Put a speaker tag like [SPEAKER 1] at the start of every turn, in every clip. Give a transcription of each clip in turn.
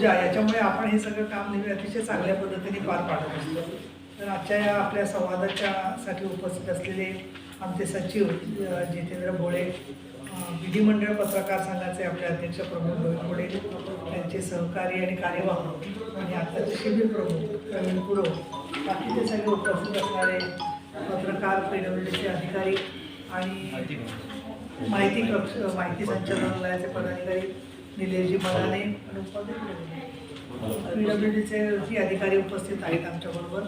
[SPEAKER 1] ऊर्जा याच्यामुळे आपण हे सगळं काम नेहमी अतिशय चांगल्या पद्धतीने पार पाडत असतो. तर आजच्या या आपल्या संवादाच्यासाठी उपस्थित असलेले आमचे सचिव जितेंद्र भोळे विधिमंडळ पत्रकार संघाचे आपले अध्यक्ष प्रमोद भोळे त्यांचे सहकारी आणि कार्यवाह आणि आत्ताचे शिबिर प्रमुख प्रवीण कुरो बाकीचे सगळे उपस्थित असणारे पत्रकार पीडब्ल्यूडीचे अधिकारी आणि माहिती कक्ष माहिती संचालनालयाचे पदाधिकारी निलेशजी मदाने आणि पीडब्ल्यूडीचे जी अधिकारी उपस्थित आहेत आमच्याबरोबर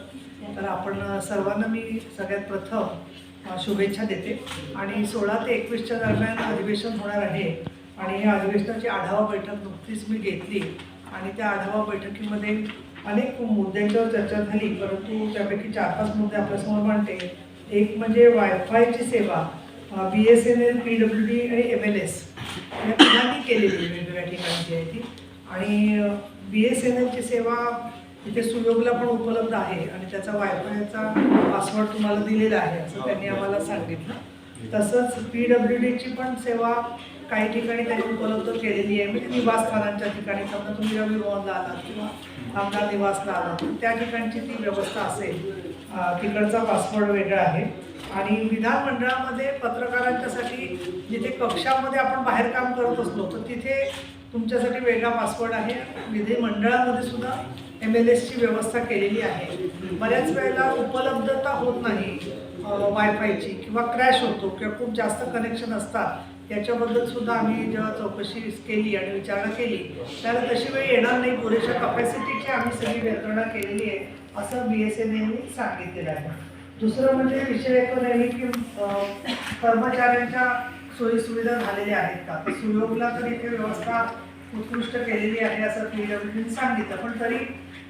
[SPEAKER 1] तर आपण सर्वांना मी सगळ्यात प्रथम शुभेच्छा देते. आणि सोळा ते एकवीसच्या दरम्यान अधिवेशन होणार आहे. आणि या अधिवेशनाची आढावा बैठक नुकतीच मी घेतली. आणि त्या आढावा बैठकीमध्ये अनेक मुद्द्यांच्यावर चर्चा झाली. परंतु त्यापैकी चार पाच मुद्दे आपल्यासमोर मांडते. एक म्हणजे वायफायची सेवा B S N L P W D आणि एम एल एस. या तिघांनी केलेली आहे वेगवेगळ्या ठिकाणी जी आहे ती. आणि बी एस एन एलची सेवा इथे सुयोगला पण उपलब्ध आहे आणि त्याचा वायफायचा पासवर्ड तुम्हाला दिलेला आहे असं त्यांनी आम्हाला सांगितलं. तसंच पी डब्ल्यू डीची पण सेवा काही ठिकाणी त्यांनी उपलब्ध केलेली आहे. म्हणजे निवासस्थानांच्या ठिकाणी समजा तुम्ही रवी रोहनला आलात किंवा आमदार निवासला आलात त्या ठिकाणची ती व्यवस्था असेल. तिकडचा पासवर्ड वेगळा आहे. आणि विधानमंडळामध्ये पत्रकारांच्यासाठी जिथे कक्षामध्ये आपण बाहेर काम करत असलो तर तिथे तुमच्यासाठी वेगळा पासवर्ड आहे. विधिमंडळामध्ये सुद्धा एम एल एसची व्यवस्था केलेली आहे. बऱ्याच वेळेला उपलब्धता होत नाही वायफायची किंवा क्रॅश होतो किंवा खूप जास्त कनेक्शन असतात. याच्याबद्दल सुद्धा आम्ही जेव्हा चौकशी केली आणि विचारणा केली त्याला तशी वेळ येणार नाही. पुरेशा कपॅसिटीची आम्ही सगळी यंत्रणा केलेली आहे असं बी एस एन एने सांगितलेलं आहे. दुसरं म्हणजे विषय एक नाही की कर्मचाऱ्यांच्या सोयीसुविधा झालेल्या आहेत का? तर सुयोगला तर इथे व्यवस्था उत्कृष्ट केलेली आहे असं पी डब्ल्यूने सांगितलं. पण तरी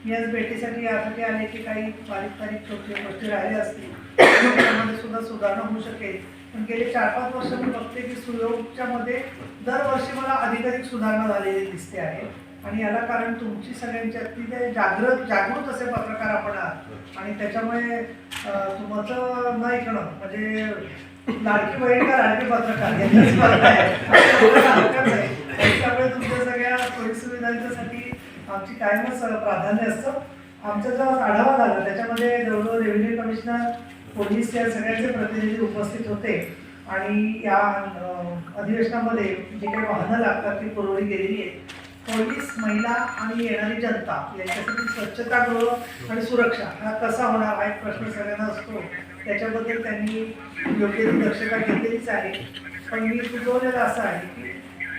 [SPEAKER 1] मी आज भेटीसाठी यासाठी आले की काही बारीक बारीक छोट्या गोष्टी राहिल्या असतील. त्यामध्ये सुद्धा सुधारणा होऊ शकेल. पण गेले चार पाच वर्ष मी बघते की सुयोगच्या मध्ये दरवर्षी मला अधिकाधिक सुधारणा झालेली दिसते आहे. आणि याला कारण तुमची सगळ्यांची अतिशय जागृत जागृत असे पत्रकार आपण आहात. आणि त्याच्यामुळे तुमचं न ऐकणं म्हणजे लाडकी बहीण का लाडकी पत्रकार आहे. त्याच्यामुळे तुमच्या सगळ्या सोयीसुविधांच्यासाठी आमची कायमच प्राधान्य असतं. आमचा जो आढावा झाला त्याच्यामध्ये जवळजवळ रेव्हेन्यू कमिशनर पोलीस या सगळ्यांचे प्रतिनिधी उपस्थित होते. आणि या अधिवेशनामध्ये जी काही वाहनं लागतात ती पुरवली गेलेली आहेत. पोलीस महिला आणि येणारी जनता याच्यासाठी स्वच्छतागृह आणि सुरक्षा हा कसा होणार हा एक प्रश्न सगळ्यांना असतो. त्याच्याबद्दल त्यांनी योग्य ती दक्षता घेतलेलीच आहे. पण मी सुचवलेलं असं आहे की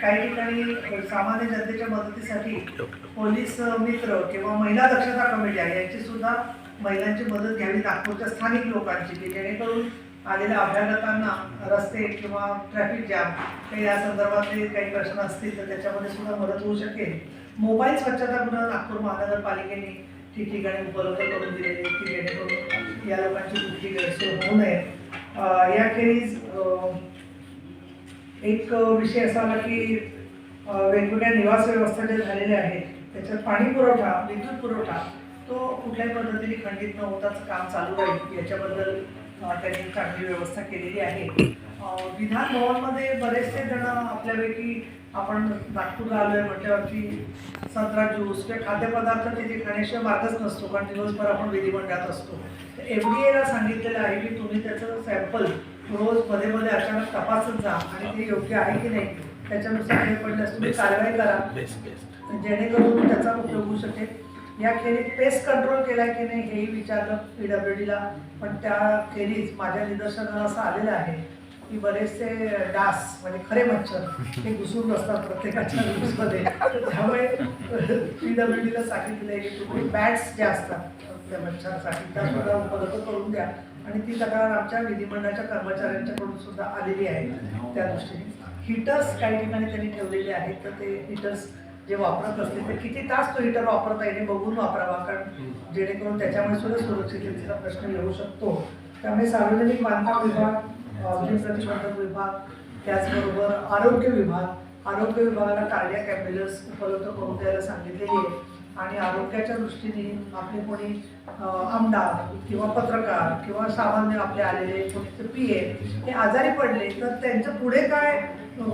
[SPEAKER 1] काही ठिकाणी सामान्य जनतेच्या मदतीसाठी पोलीस मित्र किंवा महिला दक्षता कमिटी आहे यांची सुद्धा महिलांची मदत घ्यावी नागपूरच्या स्थानिक लोकांची की जेणेकरून आलेल्या अभ्यागतांना रस्ते किंवा ट्रॅफिक जॅम काही या संदर्भातले काही प्रश्न असतील तर त्याच्यामध्ये सुद्धा मदत होऊ शकेल. मोबाईल स्वच्छतागृह नागपूर महानगरपालिकेने ठिकठिकाणी उपलब्ध करून दिलेले की जेणेकरून या लोकांची कुठली गैरसोय होऊ नये. याखेरीज एक विषय असा आला की वेगवेगळ्या निवास व्यवस्था ज्या झालेल्या आहेत त्याच्यात पाणी पुरवठा विद्युत पुरवठा तो कुठल्याही पद्धतीने खंडित न होताच काम चालू राहील. याच्याबद्दल त्यांनी चांगली व्यवस्था केलेली आहे. विधान भवनमध्ये बरेचसे जण आपल्यापैकी आपण नागपूरला आलोय म्हटल्यावरती संत्रा ज्यूस किंवा खाद्यपदार्थ तिथे खाण्याशिवाय मार्गच नसतो कारण दिवसभर आपण विधिमंडळात असतो. तर एफ डी एला सांगितलेलं आहे की तुम्ही त्याचं सॅम्पल रोजमध्ये मध्ये अचानक तपासत जा आणि ते योग्य आहे की नाही त्याच्यानुसार हे पडल्यास तुम्ही कारवाई करा. जेणेकरून त्याचा उपयोग होऊ शकेल. याखेरीज पेस्ट कंट्रोल केला की नाही हेही विचारलं पी डब्ल्यू डीला पण त्याखेरीज माझ्या निदर्शनाला असं आलेलं आहे की बरेचसे डास म्हणजे खरे मच्छर हे घुसून बसतात प्रत्येकाच्या न्यूजमध्ये त्यामुळे पी डब्ल्यू डीला सांगितलं आहे की तुम्ही बॅट्स ज्या असतात त्या मच्छरासाठी त्या सुद्धा उपलब्ध करून द्या. आणि ती तक्रार आमच्या विधिमंडळाच्या कर्मचाऱ्यांच्याकडून सुद्धा आलेली आहे. त्या दृष्टीने. हिटर्स काही ठिकाणी त्यांनी ठेवलेले आहेत तर ते हिटर्स जे वापरत असतील तर किती तास तो हिटर वापरता येईल बघून वापरावा. कारण जेणेकरून त्याच्यामुळे सुद्धा सुरक्षिततेचा प्रश्न येऊ शकतो. त्यामुळे सार्वजनिक बांधकाम विभाग अग्नी प्रतिबंधक विभाग त्याचबरोबर आरोग्य विभाग आरोग्य विभागाला कार्डियाक ॲम्ब्युलन्स उपलब्ध करून द्यायला सांगितलेली आहे. आणि आरोग्याच्या दृष्टीने आपले कोणी आमदार किंवा पत्रकार किंवा सामान्य आपले आलेले कोणी पी ए हे आजारी पडले तर त्यांचं पुढे काय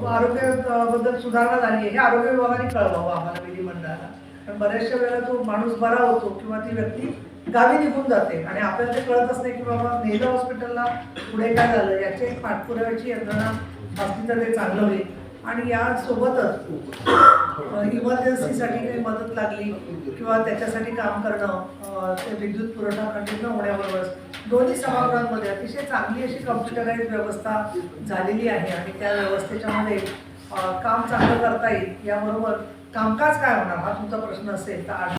[SPEAKER 1] आरोग्याबद्दल सुधारणा झाली आहे हे आरोग्य विभागाने कळवावं आम्हाला विधिमंडळाला. कारण बऱ्याचशा वेळेला तो माणूस बरा होतो किंवा ती व्यक्ती गावी निघून जाते आणि आपल्याला ते कळतच नाही की बाबा नेलं हॉस्पिटलला पुढे काय झालं याची एक पाठपुराव्याची यंत्रणा असली तर ते चांगलं होईल. आणि यासोबतच इमर्जन्सीसाठी काही मदत लागली किंवा त्याच्यासाठी काम करणं ते विद्युत पुरवठा खंडित न होण्याबरोबरच. दोन्ही सभागृहांमध्ये अतिशय चांगली अशी कम्प्युटराईज व्यवस्था झालेली आहे आणि त्या व्यवस्थेच्यामध्ये काम चांगलं करता येईल याबरोबर कामकाज काय होणार हा तुमचा प्रश्न असेल तर